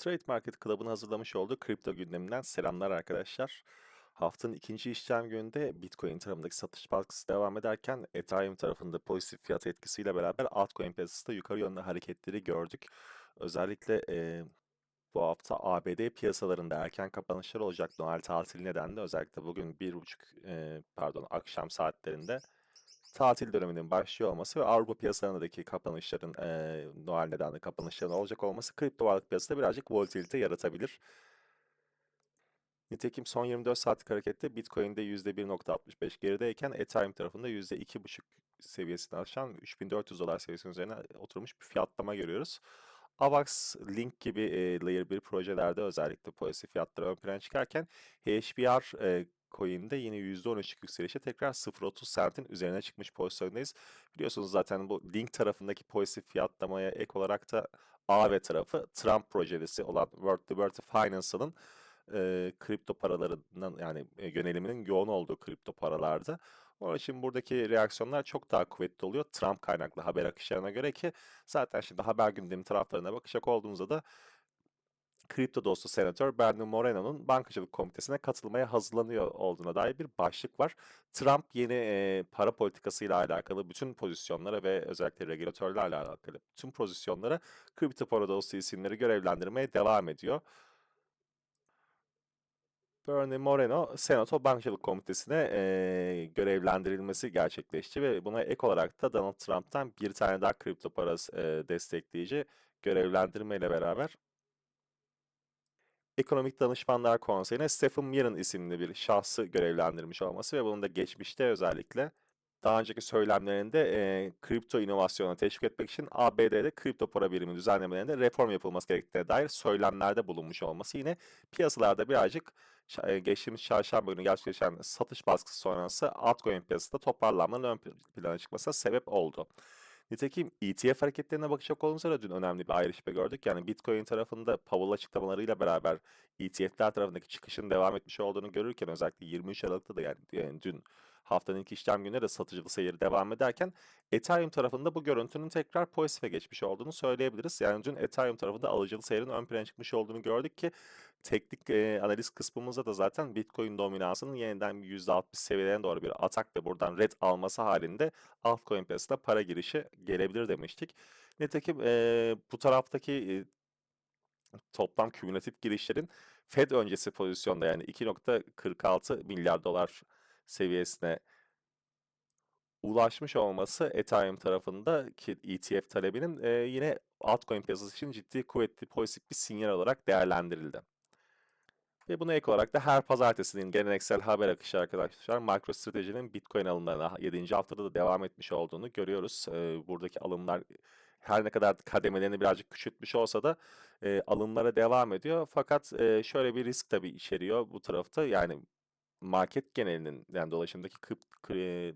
Trade Market Club'ın hazırlamış olduğu kripto gündeminden selamlar arkadaşlar. Haftanın ikinci işlem gününde Bitcoin tarafındaki satış baskısı devam ederken Ethereum tarafında pozitif fiyat etkisiyle beraber altcoin piyasasında yukarı yönlü hareketleri gördük. Özellikle e, bu hafta ABD piyasalarında erken kapanışlar olacak Noel tatili nedeniyle özellikle bugün bir buçuk e, pardon akşam saatlerinde tatil döneminin başlıyor olması ve Avrupa piyasalarındaki kapanışların e, Noel nedenli kapanışların olacak olması kripto varlık piyasasında birazcık volatilite yaratabilir. Nitekim son 24 saatlik harekette Bitcoin'de %1.65 gerideyken Ethereum tarafında %2.5 seviyesini aşan 3400 dolar seviyesinin üzerine oturmuş bir fiyatlama görüyoruz. AVAX, Link gibi e, Layer 1 projelerde özellikle pozitif fiyatları ön plana çıkarken HBR e, coin'de yine %13'lük yükselişe tekrar 0.30 centin üzerine çıkmış pozisyondayız. Biliyorsunuz zaten bu Link tarafındaki pozitif fiyatlamaya ek olarak da AV tarafı Trump projesi olan World Liberty Financial'ın e, kripto paralarından yani e, yöneliminin yoğun olduğu kripto paralarda. Onun için buradaki reaksiyonlar çok daha kuvvetli oluyor. Trump kaynaklı haber akışlarına göre ki zaten şimdi haber gündemi taraflarına bakacak olduğumuzda da kripto dostu senatör Bernie Moreno'nun bankacılık komitesine katılmaya hazırlanıyor olduğuna dair bir başlık var. Trump yeni e, para politikasıyla alakalı bütün pozisyonlara ve özellikle regülatörlerle alakalı bütün pozisyonlara kripto para dostu isimleri görevlendirmeye devam ediyor. Bernie Moreno Senato Bankacılık Komitesi'ne e, görevlendirilmesi gerçekleşti ve buna ek olarak da Donald Trump'tan bir tane daha kripto parası e, destekleyici görevlendirme ile beraber Ekonomik Danışmanlar Konseyi'ne Stephen Mirren isimli bir şahsı görevlendirmiş olması ve bunun da geçmişte özellikle daha önceki söylemlerinde e, kripto inovasyonu teşvik etmek için ABD'de kripto para birimi düzenlemelerinde reform yapılması gerektiğine dair söylemlerde bulunmuş olması yine piyasalarda birazcık geçtiğimiz çarşamba günü gerçekleşen satış baskısı sonrası altcoin piyasasında toparlanmanın ön plana çıkmasına sebep oldu. Nitekim ETF hareketlerine bakacak olursa da dün önemli bir ayrışma gördük. Yani Bitcoin tarafında Powell açıklamalarıyla beraber ETF'ler tarafındaki çıkışın devam etmiş olduğunu görürken özellikle 23 Aralık'ta da yani, yani dün haftanın ilk işlem günü de satıcılı seyir devam ederken Ethereum tarafında bu görüntünün tekrar pozitife geçmiş olduğunu söyleyebiliriz. Yani dün Ethereum tarafında alıcılı seyirin ön plana çıkmış olduğunu gördük ki teknik e, analiz kısmımızda da zaten Bitcoin dominansının yeniden %60 seviyelerine doğru bir atak ve buradan red alması halinde altcoin piyasasına para girişi gelebilir demiştik. Nitekim e, bu taraftaki e, toplam kümülatif girişlerin Fed öncesi pozisyonda yani 2.46 milyar dolar seviyesine ulaşmış olması Ethereum tarafındaki ETF talebinin e, yine altcoin piyasası için ciddi kuvvetli pozitif bir sinyal olarak değerlendirildi. Ve buna ek olarak da her pazartesinin geleneksel haber akışı arkadaşlar MicroStrategy'nin Bitcoin alımlarına 7. haftada da devam etmiş olduğunu görüyoruz. E, buradaki alımlar her ne kadar kademelerini birazcık küçültmüş olsa da e, alımlara devam ediyor. Fakat e, şöyle bir risk tabii içeriyor bu tarafta. Yani market genelinin yani dolaşımdaki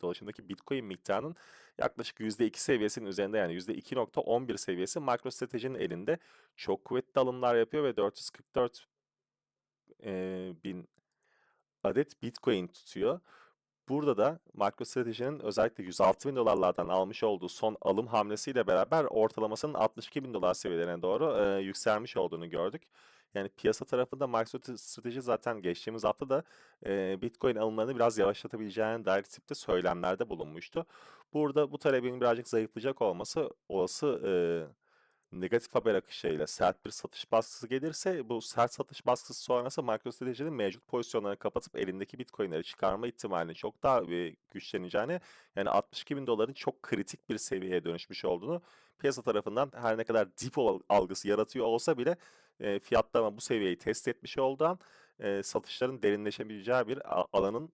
dolaşımdaki Bitcoin miktarının yaklaşık %2 seviyesinin üzerinde yani %2.11 seviyesi MicroStrategy'nin elinde çok kuvvetli alımlar yapıyor ve 444 e, bin adet Bitcoin tutuyor. Burada da MicroStrategy'nin özellikle 106 bin dolarlardan almış olduğu son alım hamlesiyle beraber ortalamasının 62 bin dolar seviyelerine doğru e, yükselmiş olduğunu gördük. Yani piyasa tarafında MicroStrategy zaten geçtiğimiz hafta da e, Bitcoin alımlarını biraz yavaşlatabileceğine dair tipte söylemlerde bulunmuştu. Burada bu talebin birazcık zayıflayacak olması olası e, negatif haber akışıyla sert bir satış baskısı gelirse bu sert satış baskısı sonrası MicroStrategy'nin mevcut pozisyonlarını kapatıp elindeki Bitcoin'leri çıkarma ihtimalinin çok daha e, güçleneceğini yani 62 bin doların çok kritik bir seviyeye dönüşmüş olduğunu piyasa tarafından her ne kadar dip algısı yaratıyor olsa bile e, fiyatlama bu seviyeyi test etmiş olduğundan e, satışların derinleşebileceği bir alanın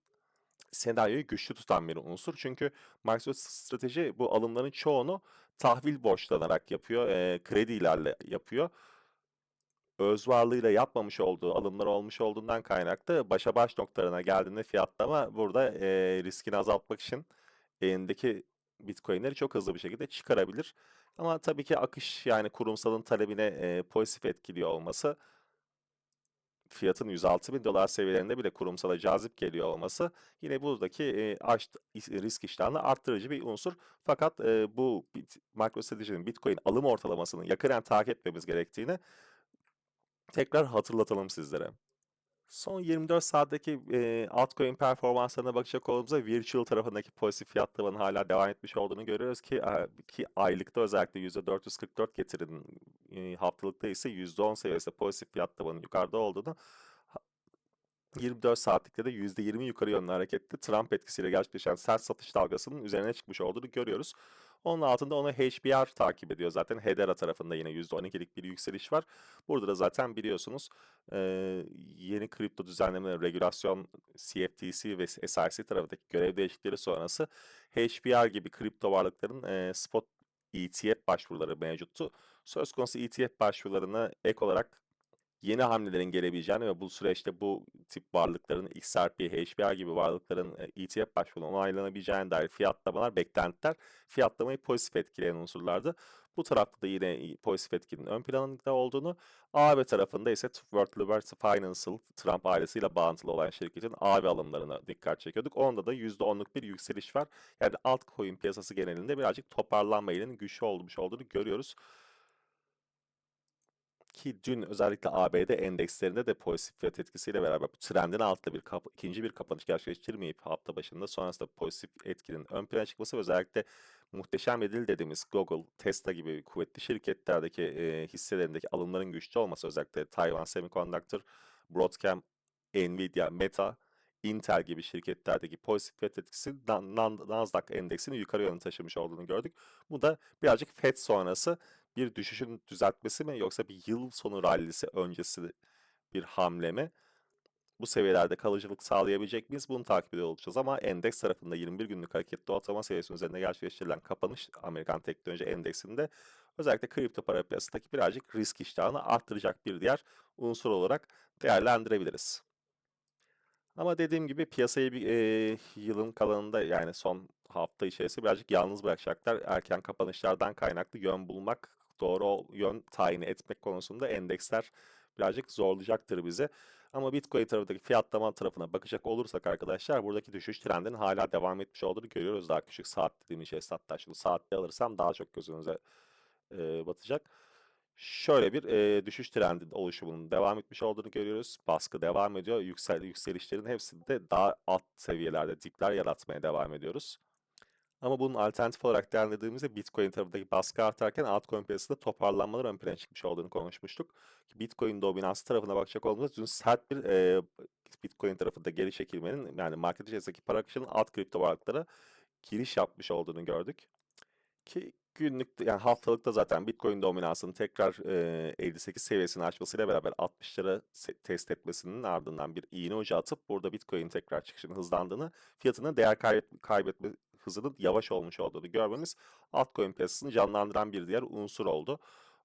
senaryoyu güçlü tutan bir unsur. Çünkü MicroStrateji bu alımların çoğunu tahvil borçlanarak yapıyor, e, kredilerle yapıyor. Öz varlığıyla yapmamış olduğu alımlar olmuş olduğundan kaynaklı başa baş noktalarına geldiğinde fiyatlama burada e, riskini azaltmak için elindeki Bitcoin'leri çok hızlı bir şekilde çıkarabilir. Ama tabii ki akış yani kurumsalın talebine e, pozitif etkiliyor olması fiyatın 106 bin dolar seviyelerinde bile kurumsala cazip geliyor olması yine buradaki e, aş, risk iştahını arttırıcı bir unsur. Fakat e, bu MicroStrategy'nin Bitcoin alım ortalamasını yakından takip etmemiz gerektiğini tekrar hatırlatalım sizlere. Son 24 saatteki e, altcoin performanslarına bakacak olduğumuzda virtual tarafındaki pozitif fiyat tavanı hala devam etmiş olduğunu görüyoruz ki e, ki aylıkta özellikle %444 getirinin e, haftalıkta ise %10 seviyesinde pozitif fiyat tavanı yukarıda olduğunu 24 saatlikte de %20 yukarı yönlü harekette Trump etkisiyle gerçekleşen sert satış dalgasının üzerine çıkmış olduğunu görüyoruz. Onun altında onu HBR takip ediyor zaten. Hedera tarafında yine %12'lik bir yükseliş var. Burada da zaten biliyorsunuz e, yeni kripto düzenleme, regülasyon CFTC ve SIC tarafındaki görev değişiklikleri sonrası HBR gibi kripto varlıkların e, spot ETF başvuruları mevcuttu. Söz konusu ETF başvurularına ek olarak yeni hamlelerin gelebileceğini ve bu süreçte bu tip varlıkların XRP, HBR gibi varlıkların ETF başvurularına onaylanabileceğine dair fiyatlamalar, beklentiler fiyatlamayı pozitif etkileyen unsurlardı. Bu tarafta da yine pozitif etkinin ön planında olduğunu, AB tarafında ise World Liberty Financial, Trump ailesiyle bağlantılı olan şirketin AB alımlarına dikkat çekiyorduk. Onda da %10'luk bir yükseliş var. Yani altcoin piyasası genelinde birazcık toparlanma eğiliminin güçlü olmuş olduğunu görüyoruz ki dün özellikle ABD endekslerinde de pozitif fiyat etkisiyle beraber bu trendin altında bir kap- ikinci bir kapanış gerçekleştirmeyip hafta başında sonrasında pozitif etkinin ön plana çıkması özellikle muhteşem edil dediğimiz Google, Tesla gibi kuvvetli şirketlerdeki e, hisselerindeki alımların güçlü olması özellikle Taiwan Semiconductor, Broadcom, Nvidia, Meta, Intel gibi şirketlerdeki pozitif fiyat etkisi Nasdaq endeksini yukarı yönde taşımış olduğunu gördük. Bu da birazcık FED sonrası bir düşüşün düzeltmesi mi yoksa bir yıl sonu rallisi öncesi bir hamle mi? Bu seviyelerde kalıcılık sağlayabilecek miyiz? Bunu takip ediyor olacağız ama endeks tarafında 21 günlük hareketli ortalama seviyesinin üzerinde gerçekleştirilen kapanış Amerikan Teknoloji Endeksinde özellikle kripto para piyasasındaki birazcık risk iştahını arttıracak bir diğer unsur olarak değerlendirebiliriz. Ama dediğim gibi piyasayı bir e, yılın kalanında yani son hafta içerisinde birazcık yalnız bırakacaklar. Erken kapanışlardan kaynaklı yön bulmak doğru yön tayin etmek konusunda endeksler birazcık zorlayacaktır bizi. Ama Bitcoin tarafındaki fiyatlama tarafına bakacak olursak arkadaşlar buradaki düşüş trendinin hala devam etmiş olduğunu görüyoruz. Daha küçük saat dediğimiz şey hatta şimdi saatte alırsam daha çok gözünüze e, batacak. Şöyle bir e, düşüş trendi oluşumunun devam etmiş olduğunu görüyoruz. Baskı devam ediyor. Yüksel, yükselişlerin hepsinde daha alt seviyelerde dipler yaratmaya devam ediyoruz. Ama bunun alternatif olarak değerlendirdiğimizde Bitcoin tarafındaki baskı artarken altcoin piyasasında toparlanmalar ön plana çıkmış olduğunu konuşmuştuk. Bitcoin dominansı tarafına bakacak olduğumuzda dün sert bir e, Bitcoin tarafında geri çekilmenin yani market içerisindeki para akışının alt kripto varlıklara giriş yapmış olduğunu gördük. Ki günlük yani haftalıkta zaten Bitcoin dominansının tekrar e, 58 seviyesini aşmasıyla beraber 60'lara test etmesinin ardından bir iğne ucu atıp burada Bitcoin tekrar çıkışının hızlandığını, fiyatının değer kaybetme hızının yavaş olmuş olduğunu görmemiz altcoin piyasasını canlandıran bir diğer unsur oldu.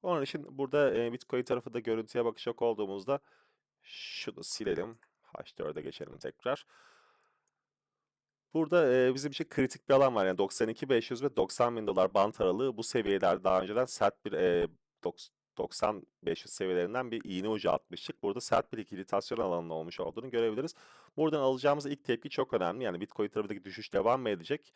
Onun için burada e, Bitcoin tarafı da görüntüye bakacak olduğumuzda şunu silelim. H4'e geçelim tekrar. Burada e, bizim için kritik bir alan var. Yani 92.500 ve 90 bin dolar bant aralığı bu seviyeler daha önceden sert bir e, 90 500 seviyelerinden bir iğne ucu atmıştık. Burada sert bir likidasyon alanının olmuş olduğunu görebiliriz. Buradan alacağımız ilk tepki çok önemli. Yani Bitcoin tarafındaki düşüş devam mı edecek?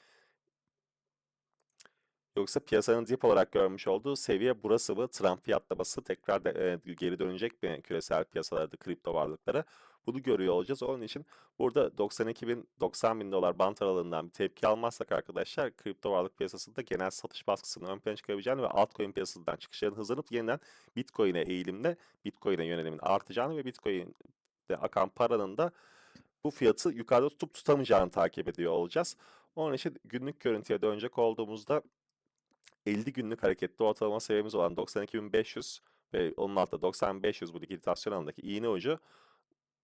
Yoksa piyasanın dip olarak görmüş olduğu seviye burası mı? Trump fiyatlaması tekrar de, e, geri dönecek mi küresel piyasalarda kripto varlıklara? Bunu görüyor olacağız. Onun için burada 92 bin 90 bin dolar bant aralığından bir tepki almazsak arkadaşlar kripto varlık piyasasında genel satış baskısını ön plana çıkarabileceğini ve altcoin piyasasından çıkışların hızlanıp yeniden Bitcoin'e eğilimle Bitcoin'e yönelimin artacağını ve Bitcoin'de akan paranın da bu fiyatı yukarıda tutup tutamayacağını takip ediyor olacağız. Onun için günlük görüntüye dönecek olduğumuzda 50 günlük hareketli ortalama seviyemiz olan 92.500 ve onun altında 9500 bu likiditasyon alanındaki iğne ucu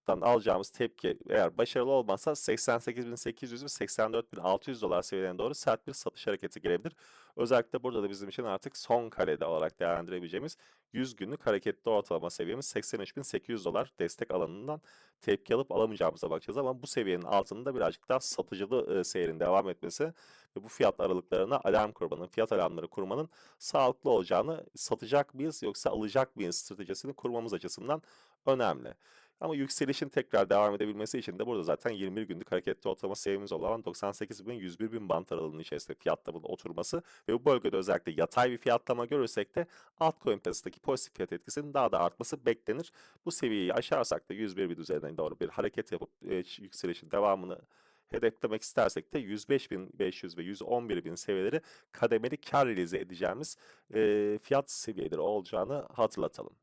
alacağımız tepki eğer başarılı olmazsa 88.800 ve 84.600 dolar seviyelerine doğru sert bir satış hareketi gelebilir. Özellikle burada da bizim için artık son karede olarak değerlendirebileceğimiz 100 günlük hareketli ortalama seviyemiz 83.800 dolar destek alanından tepki alıp alamayacağımıza bakacağız ama bu seviyenin altında birazcık daha satıcılı e, seyrin devam etmesi ve bu fiyat aralıklarına alarm kurmanın, fiyat alarmları kurmanın sağlıklı olacağını satacak mıyız yoksa alacak mıyız stratejisini kurmamız açısından önemli. Ama yükselişin tekrar devam edebilmesi için de burada zaten 21 günlük hareketli ortalama seviyemiz olan 98.000-101.000 bant aralığının içerisinde fiyatlamanın oturması ve bu bölgede özellikle yatay bir fiyatlama görürsek de altcoin piyasadaki pozitif fiyat etkisinin daha da artması beklenir. Bu seviyeyi aşarsak da 101 bin üzerinden doğru bir hareket yapıp e, yükselişin devamını hedeflemek istersek de 105.500 ve 111.000 seviyeleri kademeli kar realize edeceğimiz e, fiyat seviyeleri olacağını hatırlatalım.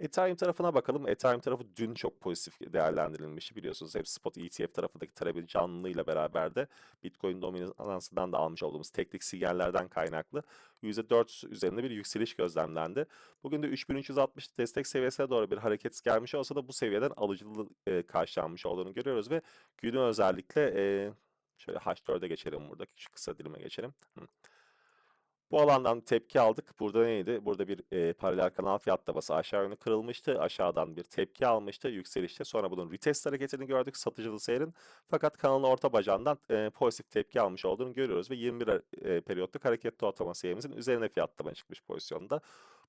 Ethereum tarafına bakalım. Ethereum tarafı dün çok pozitif değerlendirilmişti biliyorsunuz. Hep spot ETF tarafındaki talebin canlılığıyla beraber de Bitcoin dominansından da almış olduğumuz teknik sinyallerden kaynaklı %4 üzerinde bir yükseliş gözlemlendi. Bugün de 3360 destek seviyesine doğru bir hareket gelmiş olsa da bu seviyeden alıcılı e, karşılanmış olduğunu görüyoruz ve günü özellikle e, şöyle H4'e geçelim burada. Küçük kısa dilime geçelim. Hı. Bu alandan tepki aldık. Burada neydi? Burada bir e, paralel kanal fiyatlaması aşağı yönlü kırılmıştı. Aşağıdan bir tepki almıştı yükselişte. Sonra bunun retest hareketini gördük satıcılı seyrin. Fakat kanalın orta bacağından e, pozitif tepki almış olduğunu görüyoruz ve 21 e, periyotluk hareketli ortalama seviyeimizin üzerine fiyatlama çıkmış pozisyonda.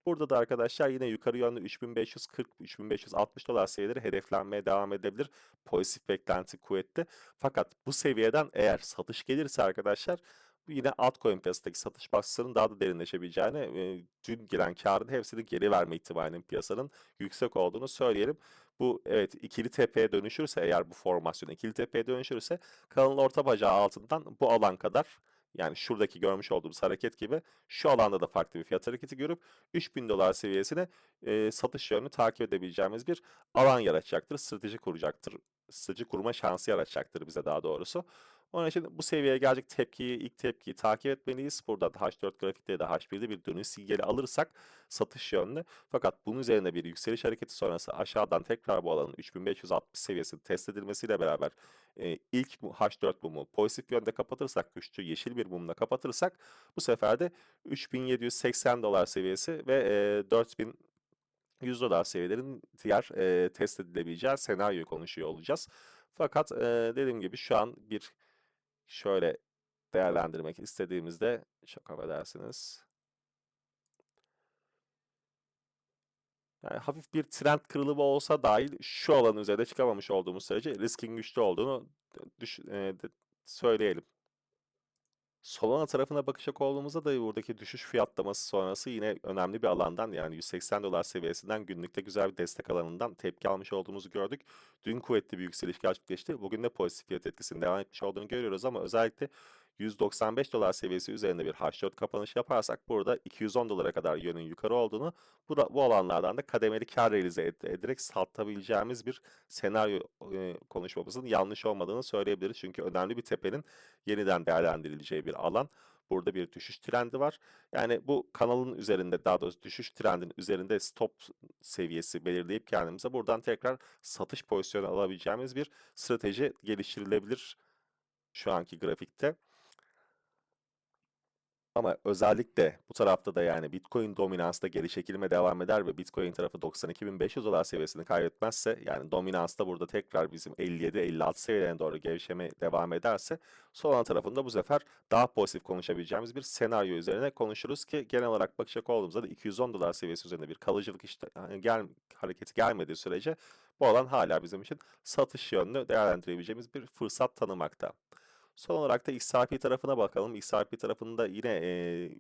Burada da arkadaşlar yine yukarı yönlü 3540-3560 dolar seviyeleri hedeflenmeye devam edebilir. Pozitif beklenti kuvvetli. Fakat bu seviyeden eğer satış gelirse arkadaşlar yine altcoin piyasadaki satış baskısının daha da derinleşebileceğini, dün giren karın hepsini geri verme ihtimalinin piyasanın yüksek olduğunu söyleyelim. Bu evet ikili tepeye dönüşürse eğer bu formasyon ikili tepeye dönüşürse kanalın orta bacağı altından bu alan kadar yani şuradaki görmüş olduğumuz hareket gibi şu alanda da farklı bir fiyat hareketi görüp 3000 dolar seviyesine e, satış yönünü takip edebileceğimiz bir alan yaratacaktır. Strateji kuracaktır. Strateji kurma şansı yaratacaktır bize daha doğrusu. Onun için bu seviyeye gelecek tepkiyi, ilk tepkiyi takip etmeliyiz. Burada H4 grafikte de H1'de bir dönüş sinyali alırsak satış yönlü. Fakat bunun üzerine bir yükseliş hareketi sonrası aşağıdan tekrar bu alanın 3560 seviyesini test edilmesiyle beraber e, ilk H4 mumu pozitif yönde kapatırsak, güçlü yeşil bir mumla kapatırsak bu sefer de 3780 dolar seviyesi ve e, 4000 100 dolar seviyelerin diğer e, test edilebileceği senaryoyu konuşuyor olacağız. Fakat e, dediğim gibi şu an bir şöyle değerlendirmek istediğimizde çok affedersiniz. Yani hafif bir trend kırılımı olsa dahil şu alanın üzerinde çıkamamış olduğumuz sürece riskin güçlü olduğunu düş, e, söyleyelim. Solana tarafına bakacak olduğumuzda da buradaki düşüş fiyatlaması sonrası yine önemli bir alandan yani 180 dolar seviyesinden günlükte güzel bir destek alanından tepki almış olduğumuzu gördük. Dün kuvvetli bir yükseliş gerçekleşti. Bugün de pozitif fiyat etkisinin devam etmiş olduğunu görüyoruz ama özellikle 195 dolar seviyesi üzerinde bir H4 kapanış yaparsak burada 210 dolara kadar yönün yukarı olduğunu bu, bu alanlardan da kademeli kar realize ed ederek satabileceğimiz bir senaryo e, konuşmamızın yanlış olmadığını söyleyebiliriz. Çünkü önemli bir tepenin yeniden değerlendirileceği bir alan. Burada bir düşüş trendi var. Yani bu kanalın üzerinde daha doğrusu düşüş trendin üzerinde stop seviyesi belirleyip kendimize buradan tekrar satış pozisyonu alabileceğimiz bir strateji geliştirilebilir şu anki grafikte. Ama özellikle bu tarafta da yani Bitcoin dominansta geri çekilme devam eder ve Bitcoin tarafı 92.500 dolar seviyesini kaybetmezse yani dominansta burada tekrar bizim 57-56 seviyelerine doğru gevşeme devam ederse Solana tarafında bu sefer daha pozitif konuşabileceğimiz bir senaryo üzerine konuşuruz ki genel olarak bakacak olduğumuzda da 210 dolar seviyesi üzerinde bir kalıcılık işte yani gel, hareketi gelmediği sürece bu alan hala bizim için satış yönlü değerlendirebileceğimiz bir fırsat tanımakta. Son olarak da XRP tarafına bakalım. XRP tarafında yine e,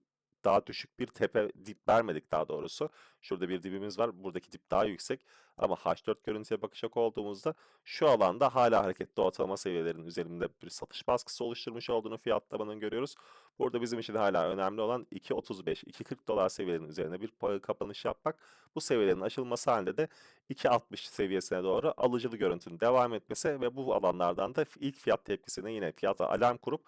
daha düşük bir tepe dip vermedik daha doğrusu. Şurada bir dibimiz var. Buradaki dip daha yüksek. Ama H4 görüntüye bakacak olduğumuzda şu alanda hala hareketli ortalama seviyelerinin üzerinde bir satış baskısı oluşturmuş olduğunu fiyatlamanın görüyoruz. Burada bizim için hala önemli olan 2.35, 2.40 dolar seviyelerinin üzerine bir kapanış yapmak. Bu seviyelerin aşılması halinde de 2.60 seviyesine doğru alıcılı görüntünün devam etmesi ve bu alanlardan da ilk fiyat tepkisini yine fiyata alarm kurup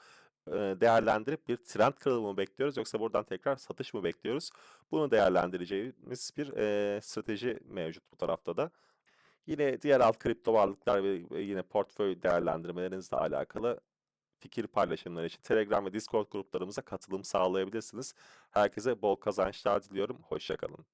değerlendirip bir trend kırılımı mı bekliyoruz yoksa buradan tekrar satış mı bekliyoruz? Bunu değerlendireceğimiz bir e, strateji mevcut bu tarafta da. Yine diğer alt kripto varlıklar ve yine portföy değerlendirmelerinizle alakalı fikir paylaşımları için Telegram ve Discord gruplarımıza katılım sağlayabilirsiniz. Herkese bol kazançlar diliyorum. Hoşçakalın.